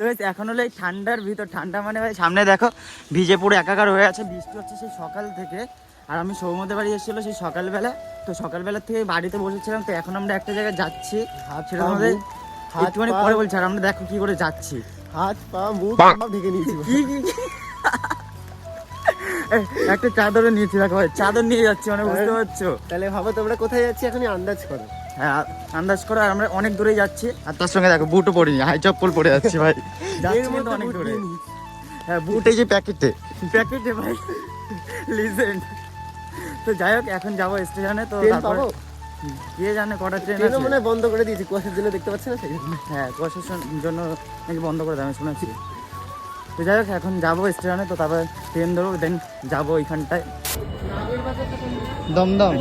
তো এখন হলো এই ঠান্ডার ভিতর। ঠান্ডা মানে ভাই সামনে দেখো ভিজে পুরো একাকার হয়ে আছে। বৃষ্টি হচ্ছে সেই সকাল থেকে। আর আমি সৌমদের বাড়ি এসেছিল সেই সকালবেলা। তো সকালবেলা থেকে বাড়িতে বসেছিলাম। তো এখন আমরা একটা জায়গায় যাচ্ছি। হাত সেটা আমাদের হাত একটুখানি পরে বলছি। আর আমরা দেখো কি করে যাচ্ছি। হাত পা মুখ সব ঢেকে নিয়েছি। একটা চাদরও নিয়েছি। দেখো ভাই চাদর নিয়ে যাচ্ছি মানে বুঝতে পারছ? তাহলে ভাবো তোমরা কোথায় যাচ্ছি? এখনই আন্দাজ করো। হ্যাঁ আন্দাজ করো আর আমরা অনেক দূরেই যাচ্ছি। আর তার সঙ্গে দেখো বুটও পরিনি হাই চপ্পল পরে যাচ্ছি ভাই। যাচ্ছি কিন্তু অনেক দূরে। হ্যাঁ বুট এই যে প্যাকেটে। প্যাকেটে ভাই। লিজেন্ড তো যাই হোক এখন যাব স্টেশনে তো তারপর কে জানে কটা ট্রেন আছে। মনে বন্ধ করে দিয়েছি কুয়াশার জন্য দেখতে পাচ্ছি না সেই হ্যাঁ কুয়াশার জন্য নাকি বন্ধ করে আমি শুনেছি। তো যাই হোক এখন যাব স্টেশনে তো তারপর ট্রেন ধরবো দেন যাব ওইখানটায়। দমদম।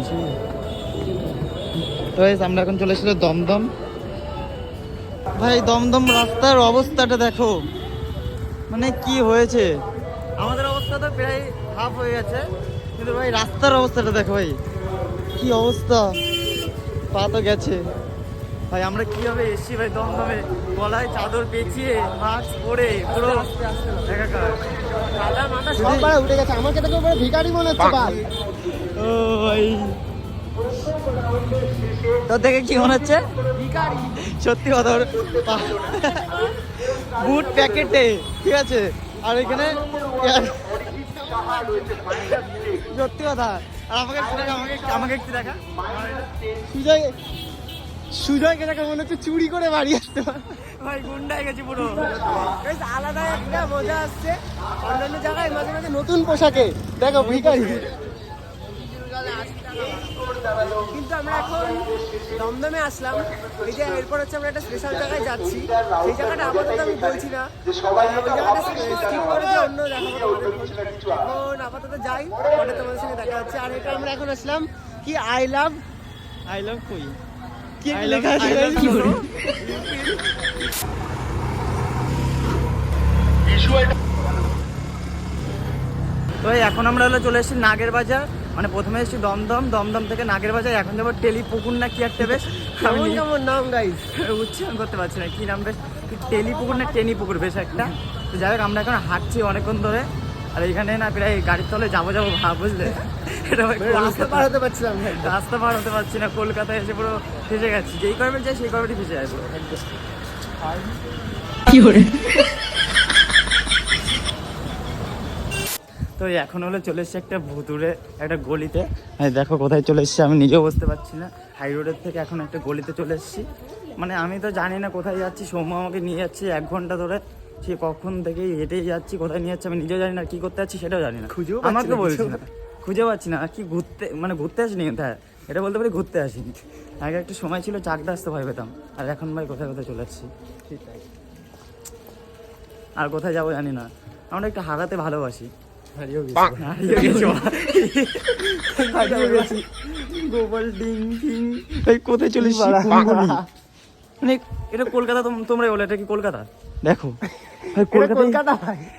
তো আমরা এখন চলে এসেছিল দমদম। ভাই দমদম রাস্তার অবস্থাটা দেখো। মানে কি হয়েছে? আমাদের অবস্থা তো প্রায় হাফ হয়ে গেছে। কিন্তু ভাই রাস্তার অবস্থাটা দেখো ভাই কি অবস্থা? পা তো গেছে। ভাই আমরা কীভাবে এসছি ভাই দমদমে? গলায় চাদর পেঁচিয়ে মাস্ক পরে পুরো দাদা মাথা সব উঠে গেছে। আমাকে পুরো ভিখারি মনে হচ্ছে ও ভাই। তোর দেখে কি মনে হচ্ছে? সত্যি কথা বুট প্যাকেটে ঠিক আছে? আর এখানে সত্যি কথা। আর আমাকে আমাকে একটু- আমাকে একটু দেখা। সুজয় সুজয়কে দেখে মনে হচ্ছে চুরি করে বাড়ি আসতে ভাই গুন্ডায় গেছি পুরো। বেশ আলাদা একটা মজা আসছে। অন্যান্য জায়গায় মাঝে মাঝে নতুন পোশাকে। দেখো ভিখারি। কিন্তু আমরা এখন দমদমে আসলাম। এই যে এরপর হচ্ছে আমরা একটা স্পেশাল জায়গায় যাচ্ছি। সেই জায়গাটা আপাতত আমি বলছি না। ওই জায়গাটা স্কিপ করে দিয়ে অন্য দেখাবো এখন আপাতত যাই পরে তোমাদের সঙ্গে দেখা হচ্ছে। আর এটা আমরা এখন আসলাম কি আই লাভ আই লাভ কই কি লেখা আছে তো এখন আমরা হলো চলে এসেছি নাগের বাজার। মানে প্রথমে এসেছি দমদম দমদম থেকে নাগের বাজার এখন যাব টেলি পুকুর না কি একটা বেশ নাম গাইস উচ্চারণ করতে পারছি না কি নাম বেশ কি টেলি পুকুর না টেনি পুকুর বেশ একটা। তো যাই হোক আমরা এখন হাঁটছি অনেকক্ষণ ধরে আর এখানে না প্রায় গাড়ির তলে যাব যাব ভাব বুঝলে? এটা রাস্তা পার হতে পারছিলাম রাস্তা পার হতে পারছি না কলকাতায় এসে পুরো ফেসে গেছি। যেই করবেন যাই সেই করবেনই ফেসে যাব তো এখন হলে চলে এসছে একটা ভুতুরে একটা গলিতে। হ্যাঁ দেখো কোথায় চলে এসছে আমি নিজেও বুঝতে পারছি না। হাই রোডের থেকে এখন একটা গলিতে চলে এসেছি। মানে আমি তো জানি না কোথায় যাচ্ছি সৌম্য আমাকে নিয়ে যাচ্ছে এক ঘণ্টা ধরে। সে কখন থেকে হেঁটেই যাচ্ছি কোথায় নিয়ে যাচ্ছে আমি নিজেও জানি না কি করতে যাচ্ছি সেটাও জানি না। খুঁজেও আমাকে বলছি না। খুঁজে পাচ্ছি না আর কি ঘুরতে মানে ঘুরতে আসিনি হ্যাঁ। এটা বলতে পারি ঘুরতে আসিনি। আগে একটা সময় ছিল চাকদা আসতে ভয় পেতাম। আর এখন ভাই কোথায় কোথায় চলে যাচ্ছি আর কোথায় যাব জানি না। আমরা একটু হারাতে ভালোবাসি। কোথায় চলে এসেছি? বাড়া। কোন গলি? মানে এটা কলকাতা তোম- তোমরাই বলে এটা কি কলকাতা? দেখো। ভাই কলকাতা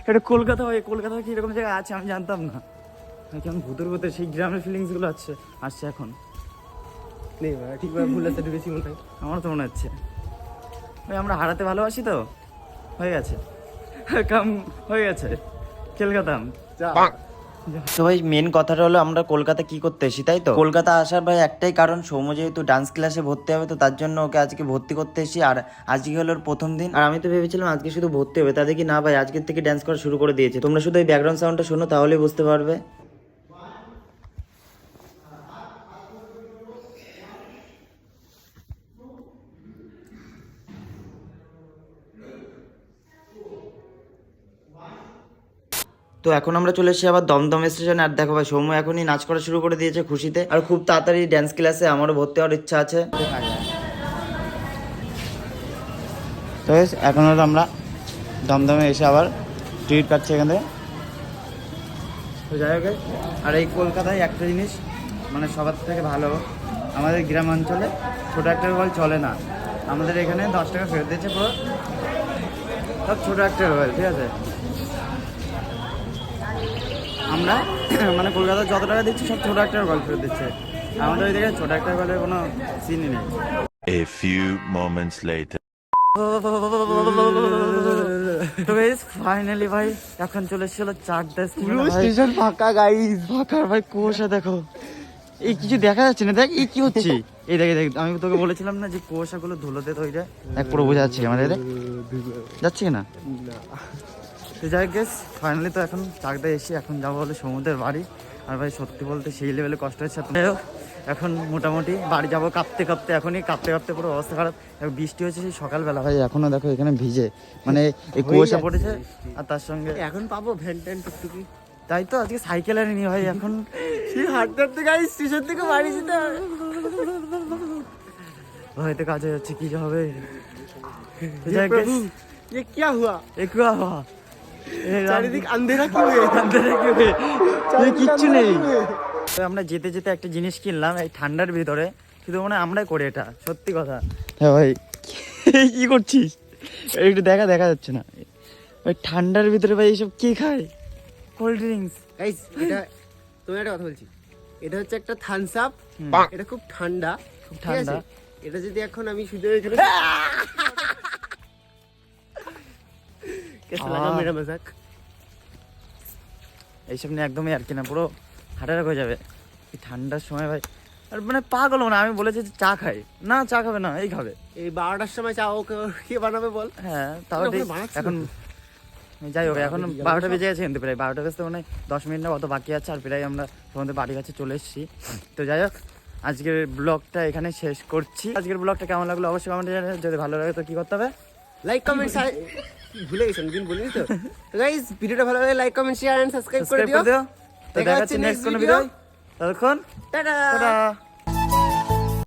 এটা কলকাতা হয় কলকাতা কি এরকম জায়গায় আছে আমি জানতাম না। কেমন ভূতের ভূতের সেই গ্রামের ফিলিংসগুলো আছে আসছে এখন। নেই ভাই ঠিকভাবে ভুল আছে ঢুকেছি মনে হয় আমার তো মনে হচ্ছে। ভাই আমরা হারাতে ভালোবাসি তো? হয়ে গেছে। কাম হয়ে গেছে। খেলকাতাম তো ভাই মেন কথাটা হলো আমরা কলকাতা কি করতে এসেছি তাই তো? কলকাতা আসার ভাই একটাই কারণ সৌম্য যেহেতু ডান্স ক্লাসে ভর্তি হবে তো তার জন্য ওকে আজকে ভর্তি করতে এসেছি। আর আজকে হলো ওর প্রথম দিন। আর আমি তো ভেবেছিলাম আজকে শুধু ভর্তি হবে তা দেখি না ভাই আজকের থেকে ডান্স করা শুরু করে দিয়েছে। তোমরা শুধু এই ব্যাকগ্রাউন্ড সাউন্ডটা শোনো তাহলেই বুঝতে পারবে। তো এখন আমরা চলে এসেছি আবার দমদম স্টেশনে। আর দেখো ভাই, সৌম্য এখনই নাচ করা শুরু করে দিয়েছে খুশিতে। আর খুব তাড়াতাড়ি ড্যান্স ক্লাসে আমারও ভর্তি হওয়ার ইচ্ছা আছে। তো এখন হলো আমরা দমদমে এসে আবার টিকিট কাটছি এখান থেকে। তো যাই হোক আর এই কলকাতায় একটা জিনিস মানে সবার থেকে ভালো, আমাদের গ্রাম অঞ্চলে ছোটো একটা মোবাইল চলে না। আমাদের এখানে দশ টাকা ফেরত দিয়েছে পুরো। সব ছোটো একটা মোবাইল ঠিক আছে? আমরা মানে কলকাতায় যত টাকা দিচ্ছি সব ছোটো একটা গল্প দিচ্ছে। আমাদের ওই দিকে ছোটো একটা মোবাইলের কোনো সিনই নেই। A few moments later. তো গাইস ফাইনালি ভাই এখন চলে এসেছিল চারটা পুরো স্টেশন স্টেশন ফাঁকা গাইস ফাঁকা ভাই কুয়াশা দেখো। এই কিছু দেখা যাচ্ছে না? দেখ এই কি হচ্ছে? এই দেখ দেখ আমি তোকে বলেছিলাম না যে কুয়াশাগুলো ধুলোতে তৈরি এক পুরো বোঝা যাচ্ছে আমাদের যাচ্ছে কি না। তো যাই গেস ফাইনালি তো এখন চাকদা এসে এখন যাবো হলো সমুদ্রের বাড়ি আর ভাই সত্যি বলতে সেই লেভেলে কষ্ট হচ্ছে যাই হোক, এখন মোটামুটি বাড়ি যাবো কাঁপতে কাঁপতে এখনই কাঁপতে কাঁপতে পুরো অবস্থা খারাপ এখন বৃষ্টি হয়েছে সেই সকালবেলা ভাই এখনো দেখো এখানে ভিজে মানে এই কুয়াশা যাচ্ছে পড়েছে আর তার সঙ্গে এখন পাবো ভ্যান ট্যান টুকটুকি তাই তো আজকে সাইকেল আনিনি ভাই এখন সেই হাঁটতে হাঁটতে গাইস স্টেশন থেকে বাড়ি যেতে হবে। হয়তো কাজে যাচ্ছে কি যে হবে তো যাই হোক, प्रभु ये क्या हुआ চারিদিক আন্ধেরা কি হয়ে? আন্ধারে কি হয়ে? কিচ্ছু নেই। আমরা যেতে যেতে একটা জিনিস কিনলাম এই ঠান্ডার ভিতরে। শুধু মানে আমরাই করি এটা সত্যি কথা। হ্যাঁ ভাই কি করছিস? একটু দেখা দেখা যাচ্ছে না। ভাই ঠান্ডার ভিতরে ভাই এইসব কি খায়? কোল্ড ড্রিঙ্কস গাইস এটা তুমি একটা কথা বলছি। এটা হচ্ছে একটা থামস আপ এটা খুব ঠান্ডা। খুব ঠান্ডা। এটা যদি এখন আমি শুধু এখানে कैसा लगा आह। मेरा मजाक এইসব নিয়ে একদমই আর কি না পুরো হাটারাক হয়ে যাবে এই ঠান্ডার সময় ভাই আর মানে পাগল না আমি বলেছি যে চা খাই না চা খাবে না এই খাবে এই বারোটার সময় চা ওকে কে বানাবে বল হ্যাঁ তাও ওটা ঠিক ওখানে বানাচ্ছে এখন যাই হোক এখন বাড়ি গেলাম বারোটা সব। বেজে গেছে কিন্তু প্রায় বারোটা বেজতে মানে দশ মিনিট না কত বাকি আছে আর প্রায় আমরা তোমাদের বাড়ির কাছে চলে এসেছি তো যাই হোক আজকের ব্লগটা এখানে শেষ করছি আজকের ব্লগটা কেমন লাগলো অবশ্যই কমেন্টে জানাবে যদি ভালো লাগে তো কি করতে হবে লাইক কমেন্ট ভুলে গেছেন দিন বলিনি তো। গাইস ভিডিওটা ভালো লাগে like comment share and subscribe করে দিও। দেখা হচ্ছে নেক্সট কোন ভিডিও ততক্ষণ টাটা